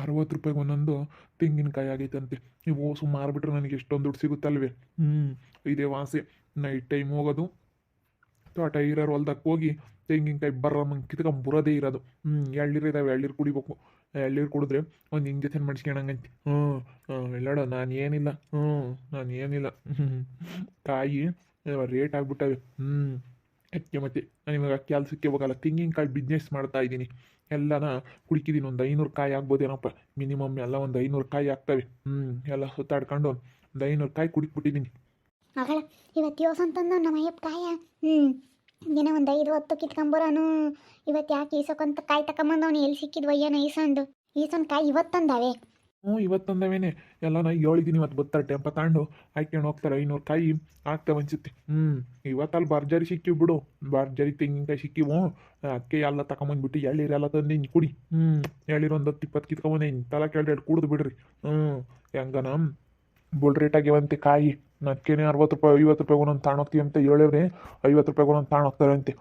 ಅರವತ್ತು ರೂಪಾಯಿಗೆ ಒಂದೊಂದು ತೆಂಗಿನಕಾಯಿ ಆಗೈತಂತೆ. ನೀವು ಓಸು ಮಾರ್ಬಿಟ್ರೆ ನನಗೆ ಎಷ್ಟೊಂದು ದುಡ್ಡು ಸಿಗುತ್ತಲ್ವೇ? ಹ್ಞೂ ಇದೇ ವಾಸೆ. ನೈಟ್ ಟೈಮ್ ಹೋಗೋದು. ತೋಟ ಇರೋರು ಹೊಲ್ದಾಗ ಹೋಗಿ ತೆಂಗಿನಕಾಯಿ ಬರ್ರ ಕಿತ್ಕೊಂಡು ಬರೋದೇ ಇರೋದು. ಹ್ಞೂ ಎಳ್ಳೀರು ಇದಾವೆ, ಎಳ್ನೀರು ಕುಡಿಬೇಕು. ಎಳ್ನೀರು ಕುಡಿದ್ರೆ ಒಂದು ಇಂಜೆಕ್ಷನ್ ಮಾಡಿಸ್ಕೊಳಂಗಂತೆ ಹ್ಞೂ ಎಲ್ಲಡ, ನಾನು ಏನಿಲ್ಲ. ಹ್ಞೂ ನಾನು ಏನಿಲ್ಲ. ಹ್ಞೂ ಕಾಯಿ ರೇಟ್ ಆಗಿಬಿಟ್ಟವೆ. ಹ್ಞೂ ಅದಕ್ಕೆ ಮತ್ತೆ ನಾನು ಇವಾಗ ಕೆಲಸಕ್ಕೆ ಹೋಗಲ್ಲ ತೆಂಗಿನಕಾಯಿ ಬಿಸ್ನೆಸ್ ಮಾಡ್ತಾ ಇದ್ದೀನಿ. ಎಲ್ಲನ ಕುಡಿಕಿದ್ದೀನಿ ಒಂದು ಐನೂರು ಕಾಯಿ ಆಗ್ಬೋದೇನಪ್ಪ? ಮಿನಿಮಮ್ ಎಲ್ಲ ಒಂದು ಐನೂರು ಕಾಯಿ ಆಗ್ತವೆ. ಹ್ಞೂ ಎಲ್ಲ ಸುತ್ತಾಡ್ಕೊಂಡು ಒಂದು ಐನೂರು ಕಾಯಿ ಕುಡಿಕ್ಬಿಟ್ಟಿದ್ದೀನಿ ಮಗಳ, ಇವತ್ತು ಯೋಸ ನಮ್ಮ ಅಯ್ಯಪ್ಪ ಕಾಯ? ಹ್ಞೂ ದಿನ ಒಂದು ಐದು ಹೊತ್ತು ಕಿತ್ಕೊಂಬರೋನು. ಇವತ್ತು ಯಾಕೆ ಈಸೋಕಂತ ಕಾಯಿ ತಗೊಂಬಂದವನು ಎಲ್ಲಿ ಸಿಕ್ಕಿದ್ವಯ್ಯನ ಈಸಂದು? ಈಸೊಂದು ಕಾಯಿ ಇವತ್ತಂದಾವೆ ಹ್ಞೂ ಇವತ್ತಂದವೇನೆ ಎಲ್ಲ ನಾ ಹೇಳಿದ್ದೀನಿ ಇವತ್ತು ಬರ್ತಾರೆ ಟೆಂಪ ತಗೊಂಡು ಹಾಕ್ಕೊಂಡು ಹೋಗ್ತಾರೆ, ಐನೂರು ಕಾಯಿ ಆಗ್ತವೆ ಅನ್ಸುತ್ತೆ. ಹ್ಞೂ ಇವತ್ತಲ್ಲಿ ಭರ್ಜರಿ ಸಿಕ್ಕಿವು ಬಿಡು. ಭರ್ಜರಿ ತೆಂಗಿನಕಾಯಿ ಸಿಕ್ಕಿವು ಅದಕ್ಕೆ ಎಲ್ಲ ತಗೊಂಬಂದ್ಬಿಟ್ಟು ಎಳ್ಳೀರೆಲ್ಲ ತಂದಿನಿ ಕುಡಿ. ಹ್ಞೂ ಎಳ್ಳೀರು ಒಂದು ಹತ್ತು ಇಪ್ಪತ್ತು ಕಿತ್ಕೊಂಬಂದಿನಿ ತಲೆ ಕೆಳಗೆ ಕುಡಿದು ಬಿಡ್ರಿ. ಹ್ಞೂ, ಹೆಂಗನ? ಬುಲ್ ರೇಟ್ ಆಗ್ಯಾವಂತೆ ಕಾಯಿ. ಅದಕ್ಕೇನೆ ಅರವತ್ತು ರೂಪಾಯಿ ಐವತ್ತು ರೂಪಾಯಿ ಒಂದೊಂದು ತಗೊಂಡೋಗ್ತೀವಿ ಅಂತ ಹೇಳವ್ರೆ ಐವತ್ತು ರೂಪಾಯಿ ಒಂದೊಂದು ತಗೊಂಡೋಗ್ತಾರೆ ಅಂತೆ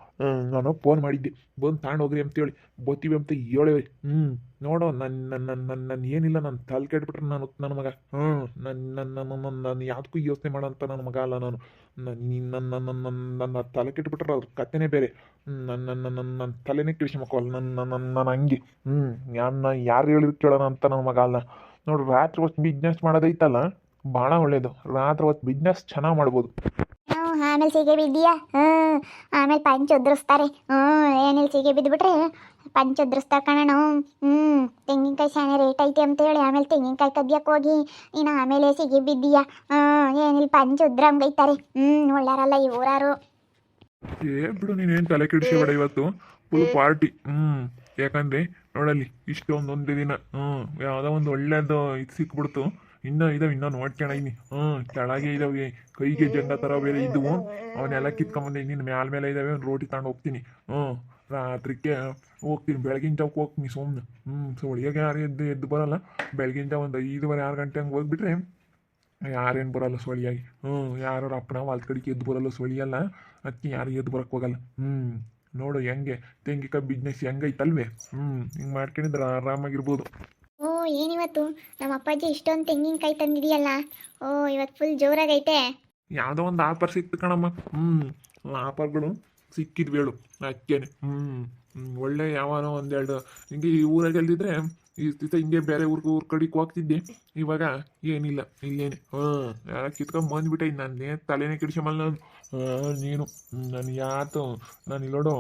ನಾನು ಫೋನ್ ಮಾಡಿದ್ದೆ ಬಂದು ತಗೊಂಡೋಗ್ರಿ ಅಂತೇಳಿ ಬತ್ತೀವಿ ಅಂತ ಹೇಳವ್ರಿ ಹ್ಞೂ ನೋಡೋ ನನ್ನ ನನ್ನ ನನ್ನ ನನ್ನ ಏನಿಲ್ಲ ನಾನು ತಲೆ ಕೆಟ್ಬಿಟ್ರೆ ನಾನು ನನ್ನ ಮಗ ಹ್ಞೂ ನನ್ನ ನನ್ನ ನಾನು ಯಾವುದಕ್ಕೂ ಯೋಚನೆ ಮಾಡೋಂಥ ನನ್ನ ಮಗ ಅಲ್ಲ ನಾನು ನನ್ನ ನನ್ನ ನನ್ನ ನನ್ನ ತಲೆ ಕೆಟ್ಬಿಟ್ರೆ ಅದ್ರ ಕಥೆನೇ ಬೇರೆ ನನ್ನ ನನ್ನ ನನ್ನ ನನ್ನ ತಲೆನೇ ಮಕ್ಕಳು ನನ್ನ ನನ್ನ ನನ್ನ ಹಂಗೆ ಹ್ಞೂ ನಾನು ಯಾರು ಹೇಳಿದ್ರು ಕೇಳೋಣ ಅಂತ ನನ್ನ ಮಗ ಅಲ್ಲ ನೋಡ್ರಿ ರಾತ್ರಿ ಹೊತ್ತು ಬಿಸ್ನೆಸ್ ಮಾಡೋದೈತಲ್ಲ ಭಾಳ ಒಳ್ಳೇದು. ರಾತ್ರಿ ಹೊತ್ತು ಬಿಸ್ನೆಸ್ ಚೆನ್ನಾಗಿ ಮಾಡ್ಬೋದು. ಆಮೇಲೆ ಸೀಗೆ ಬಿದ್ದೀಯಾ? ಹ್ಞೂ ಆಮೇಲೆ ಪಂಚ ಉದ್ರಿಸ್ತಾರೆ. ಹ್ಞೂ ಏನಿಲ್ಲ ಸಿಗೆ ಬಿದ್ದುಬಿಟ್ರೆ ಪಂಚ ಉದ್ರಿಸ್ತಾರೆ ಕಣಣ ಹ್ಞೂ ತೆಂಗಿನಕಾಯಿ ಶಾನೆ ರೇಟ್ ಐತೆ ಅಂತೇಳಿ ಆಮೇಲೆ ತೆಂಗಿನಕಾಯಿ ಕದ್ಯಕ್ಕೆ ಹೋಗಿ ನೀನು ಆಮೇಲೆ ಸೀಗೆ ಬಿದ್ದೀಯಾ? ಹ್ಞೂ ಏನಿಲ್ಲ ಪಂಚ ಉದ್ರಂಗೈತಾರೆ. ಹ್ಞೂ ಒಳ್ಳಾರಲ್ಲ ಈ ಊರಾರು. ಏ ಬಿಡು ನೀನೇನು ತಲೆ ಕೆಡಿಸ್ಬೇಡ ಇವತ್ತು. ಫುಲ್ ಪಾರ್ಟಿ ಹ್ಞೂ ಯಾಕಂದ್ರೆ ನೋಡಲ್ಲಿ ಇಷ್ಟೊಂದು ಒಂದು ದಿನ. ಹ್ಞೂ ಯಾವುದೋ ಒಂದು ಒಳ್ಳೇದು ಇದು ಸಿಕ್ಬಿಡ್ತು. ಇನ್ನೂ ಇದಾವೆ ಇನ್ನೂ ನೋಡ್ಕೊಳೀನಿ ಹ್ಞೂ, ಕೆಳಗೆ ಇದಾವೆ ಕೈಗೆ ಜಂಡ ಥರ ಬೇರೆ ಇದ್ದವು ಅವನ್ನೆಲ್ಲ ಕಿತ್ಕೊಂಬಂದೆ ನಿನ್ನ ಮ್ಯಾಲ ಮೇಲೆ ಇದಾವೆ, ಒಂದು ರೋಟಿ ತಗೊಂಡು ಹೋಗ್ತೀನಿ. ಹ್ಞೂ ರಾತ್ರಿಕ್ಕೆ ಹೋಗ್ತೀನಿ. ಬೆಳಗಿನ ಜಾವಕ್ಕೆ ಹೋಗ್ತೀನಿ ಸುಮ್ಮನೆ ಹ್ಞೂ, ಸೊ ಯಾರು ಎದ್ದು ಎದ್ದು ಬರಲ್ಲ. ಬೆಳಗಿನ ಜಾವ ಒಂದು ಐದುವರೆ, ಆರು ಗಂಟೆ ಹಂಗೆ ಹೋಗ್ಬಿಟ್ರೆ ಯಾರೇನು ಬರಲ್ಲ ಸೊಳಿಯಾಗಿ. ಹ್ಞೂ ಯಾರು ಅಪ್ಪನ ಹೊಲ್ದ ಕಡೆಗೆ ಎದ್ದು ಬರಲ್ಲ ಸೊಳಿಯಲ್ಲ. ಅದಕ್ಕೆ ಯಾರು ಎದ್ದು ಬರಕ್ಕೆ ಹೋಗಲ್ಲ. ಹ್ಞೂ, ನೋಡು ಹೆಂಗೆ ತೆಂಗಿಕಾಯಿ ಬಿಸ್ನೆಸ್ ಹೆಂಗೈತಲ್ವೇ? ಹ್ಞೂ, ಹಿಂಗೆ ಮಾಡ್ಕೊಂಡಿದ್ರೆ ಆರಾಮಾಗಿರ್ಬೋದು. ಏನಿವತ್ತು? ನಮ್ಮ ಅಪ್ಪಾಜಿ ಇಷ್ಟೊಂದು ತೆಂಗಿನಕಾಯಿ ತಂದಿದೆಯಲ್ಲ. ಓ ಇವತ್ತು ಫುಲ್ ಜೋರಾಗೈತೆ. ಯಾವುದೋ ಒಂದು ಆಫರ್ ಸಿಕ್ತು ಕಣಮ್ಮ. ಹ್ಞೂ ಆಫರ್ಗಳು ಸಿಕ್ಕಿದ್ವೇಳು. ಅಕ್ಕೇನೆ ಹ್ಞೂ ಒಳ್ಳೆ ಯಾವನೋ ಒಂದೆರಡು. ಹಿಂಗೆ ಈ ಊರಾಗ ಎಲ್ದಿದ್ರೆ ಈ ದಿವಸ ಹಿಂಗೆ ಬೇರೆ ಊರ್ಗೆ ಊರ್ ಕಡೆಗೆ ಹೋಗ್ತಿದ್ದೆ. ಇವಾಗ ಏನಿಲ್ಲ, ಇಲ್ಲೇನೆ. ಹಾಂ ಯಾರ ಕಿತ್ಕೊಂಡ್ ಬಂದ್ಬಿಟ್ಟೆ ನಾನೇ ತಲೆನೇ ಕೆಡಿಸಮಲ್ಲ ನಾನು. ನೀನು, ನಾನು ಯಾತು, ನಾನು ಇಲ್ಲೋಡು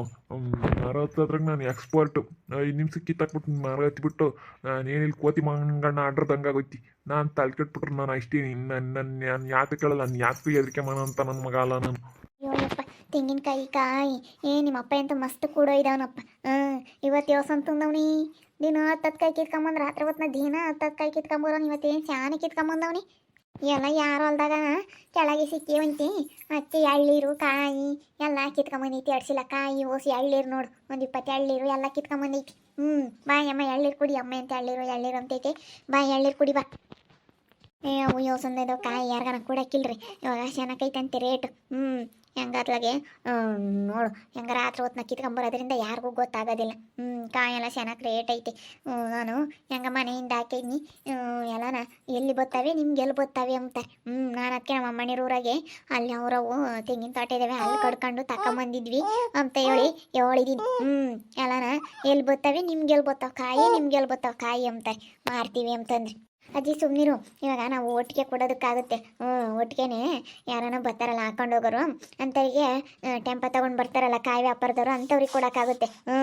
ಹತ್ರಕ್ಕೆ ನಾನು ಎಕ್ಸ್ಪರ್ಟು ಐದು ನಿಮಿಷಕ್ಕೆ ಕಿತ್ತಾಕ್ಬಿಟ್ಟು ಮರ ಹತ್ಬಿಟ್ಟು ನಾನು ಏನಿಲ್ಲ ಕೋತಿ ಮಂಗಣ್ಣ ಆಡ್ರದಂಗೆ ಆಗೋಯ್ತಿ. ನಾನು ತಲೆ ಕೆಟ್ಬಿಟ್ರೆ ನಾನು ಅಷ್ಟೇ ನನ್ನ ನನ್ನ ನಾನು ಯಾತು ಕೇಳಲ್ಲ, ನಾನು ಯಾತು ಹೆದರಿಕೆ ಮಾಡೋ ಅಂತ ನನ್ನ ಮಗ ಅಲ್ಲ ನಾನು. ತೆಂಗಿನಕಾಯಿ ಕಾಯಿ. ಏ, ನಿಮ್ಮ ಅಪ್ಪ ಅಂತ ಮಸ್ತ್ ಕೂಡ ಇದಾವನಪ್ಪ ಹ್ಞೂ ಇವತ್ತು ಯಾವ ಸಂತಂದವ್ನಿ ದಿನ ಹತ್ತತ್ತು ಕಾಯಿ ಕಿತ್ಕೊಂಬಂದು ರಾತ್ರಿ ಹೊತ್ನ ದಿನ ಹತ್ತತ್ತು ಕಾಯಿ ಕಿತ್ಕೊಂಬರೋನು, ಇವತ್ತೇನು ಶಾನೆ ಕಿತ್ಕೊಂಬಂದವ್ನಿ? ಎಲ್ಲ ಯಾರು ಹೊಲ್ದಾಗ ಕೆಳಗೆ ಸಿಕ್ಕಿವಂತಿ ಮತ್ತೆ ಎಳ್ಳೀರು ಕಾಯಿ ಎಲ್ಲ ಕಿತ್ಕೊಂಬಂದೈತಿ. ಅಡ್ಸಿಲ್ಲ ಕಾಯಿ, ಓಸಿ ಎಳ್ಳೀರು ನೋಡು, ಒಂದು ಇಪ್ಪತ್ತು ಎಳ್ಳೀರು ಎಲ್ಲ ಕಿತ್ಕೊಂಬಂದೈತಿ. ಹ್ಞೂ ಬಾ ಅಮ್ಮ ಎಳ್ಳೀರು ಕುಡಿ. ಅಮ್ಮ ಅಂತ ಎಳ್ಳೀರು ಎಳ್ಳೀರು ಅಂತೈತಿ. ಬಾ ಎಳ್ಳೀರು ಕುಡಿ, ಬಾ. ಏ, ಅವು ಯೋಸಂದೈದವು ಕಾಯಿ ಯಾರಿಗಾನ ಕೊಡಕ್ಕಿಲ್ರಿ ಇವಾಗ ಚೆನ್ನಾಗೈತಂತೆ ರೇಟ್. ಹ್ಞೂ ಹೆಂಗಾತ್ಲಾಗೆ ನೋಡು ಹೆಂಗ ರಾತ್ರಿ ಹೊತ್ನ ಕಿತ್ಕೊಂಬರೋದ್ರಿಂದ ಯಾರಿಗೂ ಗೊತ್ತಾಗೋದಿಲ್ಲ. ಹ್ಞೂ ಕಾಯೆಲ್ಲ ಚೆನ್ನಾಗಿ ರೇಟ್ ಐತಿ. ನಾನು ಹೆಂಗ ಮನೆಯಿಂದ ಹಾಕಿದ್ನಿ. ಎಲ್ಲನ ಎಲ್ಲಿ ಬತ್ತಾವೆ, ನಿಮ್ಗೆ ಎಲ್ಲಿ ಬತ್ತಾವೆ ಅಂತ. ಹ್ಞೂ ನಾನು ಅದಕ್ಕೆ ನಮ್ಮ ಅಮ್ಮನಿರ ಊರಾಗೆ ಅಲ್ಲಿ ಅವರವು ತೆಂಗಿನ ತೋಟ ಇದ್ದಾವೆ ಅಲ್ಲಿ ಕಡ್ಕೊಂಡು ತಕೊಂಬಂದಿದ್ವಿ ಅಂತ ಹೇಳಿ ಹೇಳಿದೀನಿ. ಹ್ಞೂ ಎಲ್ಲನ ಎಲ್ಲಿ ಬತ್ತಾವೆ, ನಿಮ್ಗೆ ಎಲ್ಲಿ ಬತ್ತಾವ, ಕಾಯಿ ನಿಮ್ಗೆ ಎಲ್ಲಿ ಬತ್ತಾವ, ಕಾಯಿ ಅಂತಾರೆ ಮಾರ್ತೀವಿ ಅಂತಂದ್ರೆ. ಅಜ್ಜಿ ಸುಮ್ಮನಿರು ಇವಾಗ ನಾವು ಒಟ್ಟಿಗೆ ಕೊಡೋದಕ್ಕಾಗುತ್ತೆ. ಹ್ಞೂ ಒಟ್ಟಿಗೆನೇ ಯಾರನ್ನ ಬರ್ತಾರಲ್ಲ, ಹಾಕೊಂಡು ಹೋಗೋರು. ಅಂಥವ್ರಿಗೆ ಟೆಂಪ ತೊಗೊಂಡು ಬರ್ತಾರಲ್ಲ, ಕಾಯಿ ವ್ಯಾಪಾರದವರು, ಅಂಥವ್ರಿಗೆ ಕೊಡೋಕ್ಕಾಗುತ್ತೆ. ಹ್ಞೂ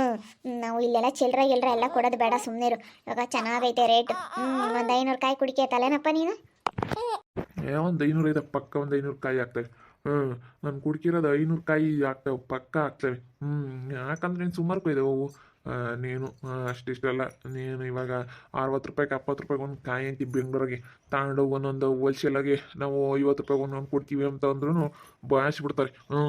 ನಾವು ಇಲ್ಲೆಲ್ಲ ಚಿಲ್ಲರೆ ಗಿಲ್ರೆ ಎಲ್ಲ ಕೊಡೋದು ಬೇಡ ಸುಮ್ಮನಿರು ಇವಾಗ ಚೆನ್ನಾಗೈತೆ ರೇಟ್. ಹ್ಞೂ ಒಂದು ಐನೂರು ಕಾಯಿ ಕುಡಿಕೆ ತಲೆನಪ್ಪ ನೀನು? ಏ, ಒಂದು ಐನೂರು ಐದ ಪಕ್ಕ ಒಂದು ಐನೂರು ಕಾಯಿ ಆಗ್ತವೆ. ಹ್ಞೂ ನಾನು ಕುಡ್ಕಿರೋದು ಐನೂರು ಕಾಯಿ ಆಗ್ತವೆ, ಪಕ್ಕ ಆಗ್ತವೆ. ಹ್ಞೂ ಯಾಕಂದ್ರೆ ನೀನು ಸುಮಾರು ಕೊಯ್ದವು ನೀನು ಅಷ್ಟಿಷ್ಟೆಲ್ಲ. ನೀನು ಇವಾಗ ಅರವತ್ತು ರೂಪಾಯಿಗೆ ಎಪ್ಪತ್ತು ರೂಪಾಯಿಗೆ ಒಂದು ಕಾಯಿ ಅಂತಿ ಬೆಂಗಳೂರಿಗೆ ತಗೊಂಡು ಒಂದೊಂದು ಹೋಲ್ಸೇಲಾಗಿ ನಾವು ಐವತ್ತು ರೂಪಾಯಿಗೆ ಒಂದೊಂದು ಕೊಡ್ತೀವಿ ಅಂತ ಅಂದ್ರೂ ಬಿಡ್ತಾರೆ ಹ್ಞೂ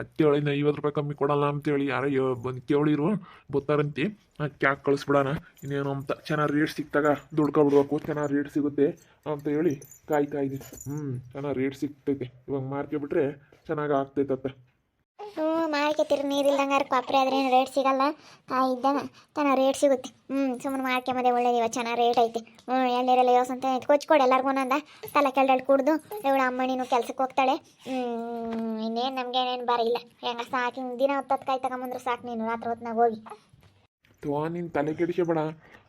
ಅದು ಕೇಳಿ ನಾ ಐವತ್ತು ರೂಪಾಯಿ ಕಮ್ಮಿ ಕೊಡಲ್ಲ ಅಂತೇಳಿ ಯಾರೋ ಬಂದು ಕೇಳಿರು ಬರ್ತಾರಂತೆ ಕ್ಯಾಕ್ ಕಳಿಸ್ಬಿಡೋಣ, ಇನ್ನೇನು ಅಂತ. ಚೆನ್ನಾಗಿ ರೇಟ್ ಸಿಕ್ತಾಗ ದುಡ್ಕೊಬಿಡ್ಬೇಕು, ಚೆನ್ನಾಗಿ ರೇಟ್ ಸಿಗುತ್ತೆ ಅಂತ ಹೇಳಿ ಕಾಯ್ತಾ ಇದ್ದೀನಿ. ಹ್ಞೂ, ಚೆನ್ನಾಗಿ ರೇಟ್ ಸಿಗ್ತೈತೆ ಇವಾಗ ಮಾರ್ಕೆಟ್ ಬಿಟ್ರೆ ಚೆನ್ನಾಗಿ ಆಗ್ತೈತತ್ತೆ ಕೆತ್ತಿರ ನೀರಿಲ್ದಂಗಾರ ಆದರೆ ಏನು ರೇಟ್ ಸಿಗಲ್ಲ. ಕಾಯಿ ಇದ್ದಾಗ ರೇಟ್ ಸಿಗುತ್ತೆ. ಹ್ಞೂ ಸುಮ್ಮನೆ ಮಾಡ್ಕೊಂಬದೆ ಒಳ್ಳೇದು ಇವತ್ತು ಚೆನ್ನಾಗಿ ರೇಟ್ ಐತಿ. ಹ್ಞೂ ಎಳ್ನೀರೆಲ್ಲ ಯೋಸ್ ಅಂತ ಕೊಚ್ಕೊಡು ಎಲ್ಲರಿಗೂ ನಂದ ತಲೆ ಕೆಲ್ಡಲ್ಲಿ ಕುಡ್ದು, ಇವಳು ಅಮ್ಮನಿನೂ ಕೆಲ್ಸಕ್ಕೆ ಹೋಗ್ತಾಳೆ. ಇನ್ನೇನು ನಮ್ಗೆ ಏನೇನು ಬರಿಲ್ಲ ಹೆಂಗ ಸಾಕು ಹಿಂಗ್ ದಿನ ಹೊತ್ತತ್ತು ಕಾಯಿ ತಗೊಂಬಂದ್ರೆ ಸಾಕು ನೀನು ರಾತ್ರಿ ಹೊತ್ನಾಗ ಹೋಗಿ ತಲೆ ಕೆಡಿಸಬೇಡ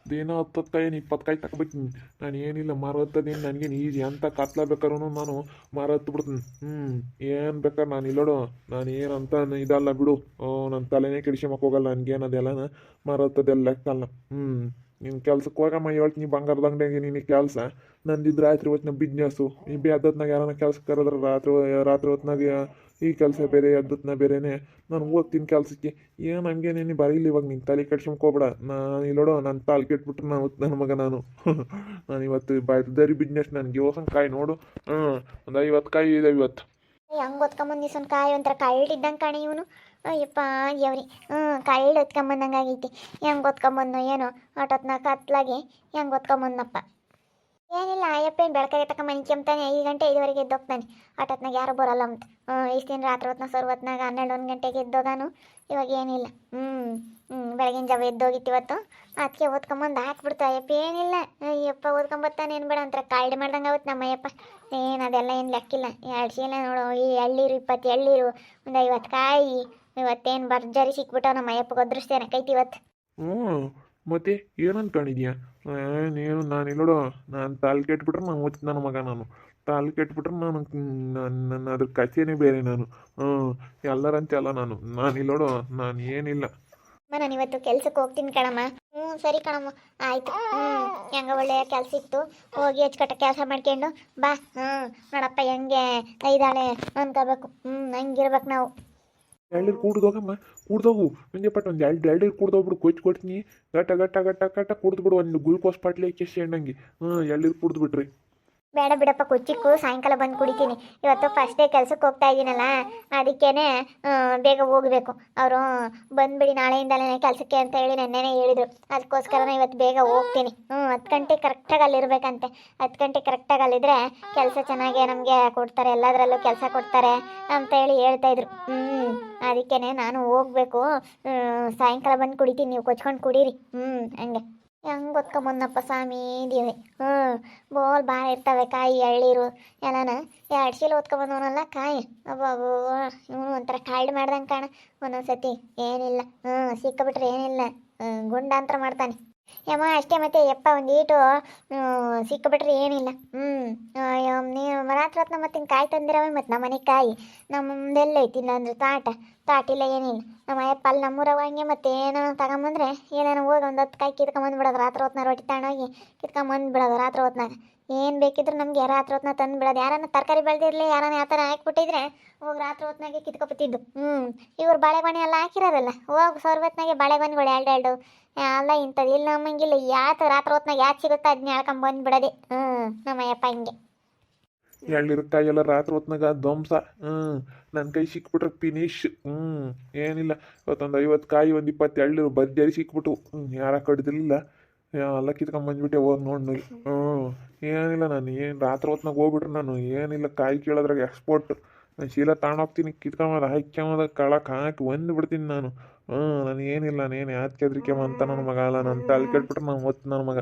ಅದೇನೋ ಹತ್ತತ್ತು ಏನು ಇಪ್ಪತ್ತು ಕೈ ತಗೊಬಿಡ್ತೀನಿ. ನಾನು ಏನಿಲ್ಲ ಮಾರತ್ತದೇನು ನನಗೇನು ಈಜಿ ಅಂತ ಕತ್ಲ ಬೇಕಾದ್ರೂ ನಾನು ಮಾರತ್ತು ಬಿಡ್ತೀನಿ ಹ್ಞೂ ಏನು ಬೇಕಾದ್ರೆ ನಾನು ಇಲ್ಲೋಡು. ನಾನು ಏನಂತ ಇದಲ್ಲ ಬಿಡು. ನನ್ನ ತಲೆನೇ ಕೆಡಿಸ್ಕೊಂಬಕ್ಕೆ ಹೋಗಲ್ಲ. ನನಗೇನು ಅದೆಲ್ಲ ಮಾರತ್ತದೆಲ್ಲ ಲೆಕ್ಕಲ್ಲ. ಹ್ಞೂ ನಿನ್ನ ಕೆಲ್ಸಕ್ಕೆ ಹೋಗಮ್ಮ ಹೇಳ್ತೀನಿ ಬಂಗಾರದ ಅಂಗಡಿಯಾಗೆ ನಿನಗೆ ಕೆಲಸ. ನಂದಿದ್ದು ರಾತ್ರಿ ಹೊತ್ತಿನ ಬಿಸ್ನೆಸ್ಸು ಈ ಬಿ ಅದ್ದತ್ನಾಗ ಯಾರನ್ನ ಕೆಲ್ಸಕ್ಕೆ ಕರೆದ್ರೆ, ರಾತ್ರಿ ರಾತ್ರಿ ಹೊತ್ನಾಗ ಈ ಕೆಲಸ ಬೇರೆ ಅದ್ದತ್ನ ಬೇರೆನೆ. ನಾನು ಓದ್ತೀನಿ ಕೆಲಸಕ್ಕೆ. ಏ ಹಂಗೆ ನೀನು ಬರೀಲಿ ಇವಾಗ ನಿನ್ನ ತಲೆ ಕೆಡ್ಸ್ಕೊಂಡ್ ಹೋಗ್ಬೇಡ ನಾನು ಇಲ್ಲೋಡು ನನ್ನ ತಾಲ್ ಕೆಟ್ಬಿಟ್ರೆ ನಾನು ನನ್ನ ಮಗ ನಾನು. ನಾನು ಇವತ್ತು ಬರ್ದರಿ ಬಿಸ್ನೆಸ್ ನನಗೆ. ಯೋಸನ್ ಕಾಯಿ ನೋಡು. ಹ್ಞೂ ಒಂದು ಐವತ್ತು ಕಾಯಿ ಇದೆ ಇವತ್ತು. ಹೆಂಗ್ ಓದ್ಕೊಂಬಂದು ಇಸೊಂದು ಕಾಯಿ ಒಂಥರ ಕಳ್ಳಿದ್ದಂಗೆ ಕಾಣಿ ಇವನು. ಅಯ್ಯಪ್ಪ ದೇವ್ರಿ ಹ್ಞೂ ಕಳ್ಳು ಹೊತ್ಕೊಂಬಂದಂಗೆ ಆಗೈತಿ. ಹೆಂಗ್ ಹೊತ್ಕೊಂಬಂದು ಏನೋ. ಆಟೋತ್ನ ಕತ್ಲಾಗಿ ಹೆಂಗ್ ಹೊತ್ಕೊಂಬಂದಪ್ಪ ಏನಿಲ್ಲ ಅಯ್ಯಪ್ಪ ಏನು ಬೆಳಕಾಗೆ ತಕ ಮನಿಕ್ಯಂತಾನೆ ಐದು ಗಂಟೆ ಐದುವರೆಗೆ ಎದ್ದೋಗ್ತಾನೆ. ಆಟೋತ್ನಾಗ ಯಾರು ಬರಲ್ಲ ಅಂತ. ಇಷ್ಟು ದಿನ ರಾತ್ರಿ ಹೊತ್ನಾಗ, ಸರ್ ಹೊತ್ನಾಗ ಹನ್ನೆರಡು ಒಂದು ಗಂಟೆಗೆ ಎದ್ದೋಗಾನು. ಇವಾಗ ಏನಿಲ್ಲ. ಹ್ಞೂ ಹ್ಞೂ ಬೆಳಗಿನ ಜಾವ ಎದ್ದೋಗಿತ್ತು ಇವತ್ತು. ಅದಕ್ಕೆ ಓದ್ಕೊಂಬಂದು ಹಾಕ್ಬಿಡ್ತು ಅಯ್ಯಪ್ಪ. ಏನಿಲ್ಲ. ಅಯ್ಯಪ್ಪ, ಓದ್ಕೊಂಬತ್ತಾನೆ ಏನು ಬೇಡ ಒಂಥರ ಕಾಲ್ಡ್ ಮಾಡ್ದಂಗೆ ಆಗುತ್ತೆ ನಮ್ಮ ಅಯ್ಯಪ್ಪ. ಏನು, ಅದೆಲ್ಲ ಏನು ಲೆಕ್ಕಿಲ್ಲ. ಎರಡು ಚೀಲ ನೋಡು, ಈ ಎಳ್ಳೀರು ಇಪ್ಪತ್ತು ಎಳ್ಳೀರು ಒಂದು ಐವತ್ತು ಕಾಯಿ, ಇವತ್ತೇನು ಭರ್ಜರಿ ಸಿಕ್ಬಿಟ್ಟಾವ ನಮ್ಮ ಅಯ್ಯಪ್ಪಗೆ. ಅದೃಷ್ಟೇನೆ ಕೈತಿ ಇವತ್ತು. ಹ್ಞೂ ಮತ್ತೆ ಏನು ಅನ್ಕೊಂಡಿದ್ಯಾ ನೀನು, ನಾನು ಇಲ್ಲೋಡು. ನಾನು ತಾಲ್ ಕೆಟ್ಬಿಟ್ರೆ ನಾನು ಓದ್ತಿ ನನ್ನ ಮಗ ನಾನು. ತಾಲ್ ಕೆಟ್ಬಿಟ್ರೆ ನಾನು ನನ್ನ ಅದ್ರ ಕಥೆನೇ ಬೇರೆ ನಾನು. ಹ್ಞೂ, ಎಲ್ಲರಂತೆ ಅಲ್ಲ ನಾನು. ನಾನು ಇಲ್ಲೋಡು, ನಾನು ಏನಿಲ್ಲ. ನಾನು ಇವತ್ತು ಕೆಲ್ಸಕ್ಕೆ ಹೋಗ್ತೀನಿ ಕಣಮ್ಮ. ಹ್ಞೂ, ಸರಿ ಕಣಮ್ಮ. ಆಯ್ತು. ಹ್ಞೂ, ಹೆಂಗ ಒಳ್ಳೆಯ ಕೆಲಸ ಇತ್ತು. ಹೋಗಿ ಅಚ್ಚುಕಟ್ಟ ಕೆಲಸ ಮಾಡ್ಕೊಂಡು ಬಾ. ಹ್ಞೂ, ನೋಡಪ್ಪ ಹೆಂಗೆ ಇದ್ದಾಳೆ ಅನ್ಕೋಬೇಕು. ಹ್ಞೂ, ಹಂಗಿರ್ಬೇಕು ನಾವು. ಎಳ್ನೀರು ಕುಡ್ದೋಗಮ್ಮ ಕುಡ್ದೋಗು ಮುಂದೆ ಪಟ್ಟು ಒಂದು ಎರಡು ಎಳ್ನೀರು ಕುಡ್ದೋಗ್ಬಿಡು ಕೊಚ್ಚಿ ಕೊಡ್ತೀನಿ. ಗಟ್ಟ ಗಟ್ಟ ಗಟ್ಟ ಗಟ್ಟ ಕುಡ್ದ್ಬಿಡು ಒಂದು ಗ್ಲೂಕೋಸ್ ಪಾಟ್ಲಿ ಕೆಸಿ ಎಣ್ಣಂಗೆ. ಹ್ಞೂ ಎಳ್ನೀರು ಕುಡ್ದ್ಬಿಟ್ರಿ ಬೇಡ ಬಿಡಪ್ಪ ಕೊಚ್ಚಿಕ್ಕು, ಸಾಯಂಕಾಲ ಬಂದು ಕುಡಿತೀನಿ. ಇವತ್ತು ಫಸ್ಟ್ ಡೇ ಕೆಲ್ಸಕ್ಕೆ ಹೋಗ್ತಾ ಇದ್ದೀನಲ್ಲ ಅದಕ್ಕೇನೆ ಬೇಗ ಹೋಗಬೇಕು. ಅವರು ಬಂದ್ಬಿಡಿ ನಾಳೆಯಿಂದಲೇ ಕೆಲಸಕ್ಕೆ ಅಂತ ಹೇಳಿ ನೆನ್ನೆನೇ ಹೇಳಿದರು. ಅದಕ್ಕೋಸ್ಕರನೇ ಇವತ್ತು ಬೇಗ ಹೋಗ್ತೀನಿ. ಹ್ಞೂ ಹತ್ತು ಗಂಟೆ ಕರೆಕ್ಟಾಗಿ ಅಲ್ಲಿರ್ಬೇಕಂತೆ ಹತ್ತು ಗಂಟೆ ಕರೆಕ್ಟಾಗಿ ಅಲ್ಲಿದ್ದರೆ ಕೆಲಸ ಚೆನ್ನಾಗಿ ನಮಗೆ ಕೊಡ್ತಾರೆ, ಎಲ್ಲದರಲ್ಲೂ ಕೆಲಸ ಕೊಡ್ತಾರೆ ಅಂತ ಹೇಳಿ ಹೇಳ್ತಾ ಇದ್ರು. ಹ್ಞೂ ಅದಕ್ಕೇನೆ ನಾನು ಹೋಗ್ಬೇಕು. ಸಾಯಂಕಾಲ ಬಂದು ಕುಡಿತೀನಿ, ನೀವು ಕೊಚ್ಕೊಂಡು ಕುಡೀರಿ. ಹ್ಞೂ ಹಂಗೆ. ಹೆಂಗೆ ಗೊತ್ಕೊಂಬಂದಪ್ಪ ಸ್ವಾಮಿ ದೇವಿ ಹ್ಞೂ ಬೋಲ್ ಭಾಳ ಇರ್ತವೆ, ಕಾಯಿ ಎಳ್ಳೀರು ಎಲ್ಲನ. ಎರಡು ಚೀಲ ಓದ್ಕೊಂಬಂದವನಲ್ಲ ಕಾಯಿ. ಅಬ್ಬಾಬು ಇವನು ಒಂಥರ ಕಾಯ್ಡು ಮಾಡ್ದಂಗೆ ಕಾಣ ಒಂದೊಂದು ಸತಿ ಏನಿಲ್ಲ. ಹ್ಞೂ ಸಿಕ್ಕಾಬಿಟ್ರೆ ಏನಿಲ್ಲ. ಗುಂಡಾಂತರ ಮಾಡ್ತಾನೆ. ಯಮ್ಮ, ಅಷ್ಟೇ ಮತ್ತೆ, ಯಪ್ಪ, ಒಂದು ಈಟು ಸಿಕ್ಕಿಬಿಟ್ರೆ ಏನಿಲ್ಲ. ಹ್ಞೂ ನೀವು ರಾತ್ರಿ ಹೊತ್ತು ಮತ್ತೆ ಕಾಯಿ ತಂದಿರವೆ ಮತ್ತು ನಮ್ಮ ಮನೆ ಕಾಯಿ. ನಮ್ಮದೆಲ್ಲ ಐತಿ, ಇಲ್ಲಾಂದ್ರೆ ತಾಟ. ತಾಟಿಲ್ಲ ಏನಿಲ್ಲ. ನಮ್ಮ ಅಯ್ಯಪ್ಪ ಅಲ್ಲಿ ನಮ್ಮೂರವ ಹಂಗೆ ಮತ್ತೆ ಏನೋ ತಗೊಂಬಂದ್ರೆ ಏನೇನೋ ಹೋಗಿ ಒಂದು ಹತ್ತು ಕಾಯಿ ಕಿತ್ಕೊಂಬಂದು ಬಿಡೋದು ರಾತ್ರಿ ಹೊತ್ನಾಗ ರೊಟ್ಟಿ ತಗೊಂಡೋಗಿ ಕಿತ್ಕೊಂಬಂದು ಬಿಡೋದು ರಾತ್ರಿ ಹೊತ್ನಾಗ ಏನು ಬೇಕಿದ್ರು ಯಾರ ರಾತ್ರಿ ಹೊತ್ನ ತಂದು ಬಿಡೋದು. ಯಾರನ್ನ ತರಕಾರಿ ಬೆಳೆದಿರಲಿ, ಯಾರನ್ನ ಯಾವ ಥರ ಹಾಕ್ಬಿಟ್ಟಿದ್ರೆ ಹೋಗಿ ರಾತ್ರಿ ಹೊತ್ನಾಗೆ ಕಿತ್ಕೊಬಿಟ್ಟಿದ್ದು. ಹ್ಞೂ ಇವ್ರು ಬಾಳೆಗೊನೆ ಎಲ್ಲ ಹಾಕಿರೋದಲ್ಲ ಹೋಗಿ ಹೊತ್ನಾಗೆ ಬಾಳೆಗೊನೆಗಳು ಎರಡು ಎರಡು ಅಲ್ಲ ಇಂಥದ್ದು ಇಲ್ಲ ನಮ್ಮಂಗಿಲ್ಲ ಯಾತ ರಾತ್ರಿ ಹೊತ್ನಾಗ ಯಾಕೆ ಸಿಗುತ್ತಾ ಅದನ್ನ ಹೇಳ್ಕೊಂಡ್ ಬಂದ್ಬಿಡದೆ ಹ್ಞೂ ನಮ್ಮ ಅಯ್ಯಪ್ಪ ಹಿಂಗೆ. ಎಳ್ಳಿರುತ್ತೆ ಎಲ್ಲ ರಾತ್ರಿ ಹೊತ್ನಾಗ ಧ್ವಂಸ. ಹ್ಞೂ ನನ್ನ ಕೈ ಸಿಕ್ಬಿಟ್ರೆ ಫಿನಿಶ್ ಹ್ಞೂ ಏನಿಲ್ಲ. ಇವತ್ತೊಂದು ಐವತ್ತು ಕಾಯಿ, ಒಂದು ಇಪ್ಪತ್ತು ಎಳ್ನೀರು ಭರ್ಜರಿ ಸಿಕ್ಬಿಟ್ಟು ಹ್ಞೂ ಯಾರ ಕಡ್ದಿರ್ಲಿಲ್ಲ. ಎಲ್ಲ ಕಿತ್ಕೊಂಡ್ ಬಂದ್ಬಿಟ್ಟೆ ಹೋಗಿ ನೋಡಿ ಹ್ಞೂ ಏನಿಲ್ಲ ನಾನು, ಏನು ರಾತ್ರಿ ಹೊತ್ನಾಗ ಹೋಗ್ಬಿಟ್ರೆ ನಾನು, ಏನಿಲ್ಲ, ಕಾಯಿ ಕೇಳೋದ್ರಾಗ ಎಕ್ಸ್ಪೋರ್ಟ್ ನಾನು ಚೀಲ ತಗೊಂಡೋಗ್ತೀನಿ ಕಿತ್ಕೊಂಬದ ಹಾಕ್ಯಂಬದ ಕಳಕ್ಕೆ ಹಾಕಿ ಒಂದು ಬಿಡ್ತೀನಿ ನಾನು. ಹ್ಞೂ ನಾನು ಏನಿಲ್ಲ, ನಾನು ಯಾಕೆ ಕೆದ್ರಿಕೆಮ್ಮ ಅಂತ ನನ್ನ ಮಗ ಅಲ್ಲ ನನ್ನ ತಲೆ ಕೆಟ್ಬಿಟ್ರೆ ನಾನು ಹೊತ್ತು ನನ್ನ ಮಗ.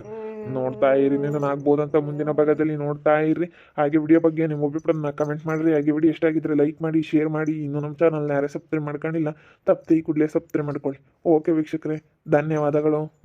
ನೋಡ್ತಾ ಇರಿ ನೀನು ಆಗ್ಬೋದಂತ ಮುಂದಿನ ಭಾಗದಲ್ಲಿ ನೋಡ್ತಾ ಇರ್ರಿ. ಹಾಗೆ ವಿಡಿಯೋ ಬಗ್ಗೆ ನಿಮ್ಮ ಒಬ್ಬಿಬ್ಬರನ್ನ ಕಮೆಂಟ್ ಮಾಡಿರಿ. ಹಾಗೆ ವಿಡಿಯೋ ಇಷ್ಟ ಲೈಕ್ ಮಾಡಿ ಶೇರ್ ಮಾಡಿ. ಇನ್ನು ನಮ್ಮ ಚಾನಲ್ನ ಯಾರೇ ಸಬ್ಸ್ಕ್ರೈಬ್ ಮಾಡ್ಕೊಂಡಿಲ್ಲ ತಪ್ಪದೆ ಈ ಕೂಡಲೇ ಸಬ್ಸ್ಕ್ರೈಬ್ ಮಾಡ್ಕೊಳ್ಳಿ. ಓಕೆ ವೀಕ್ಷಕರೇ, ಧನ್ಯವಾದಗಳು.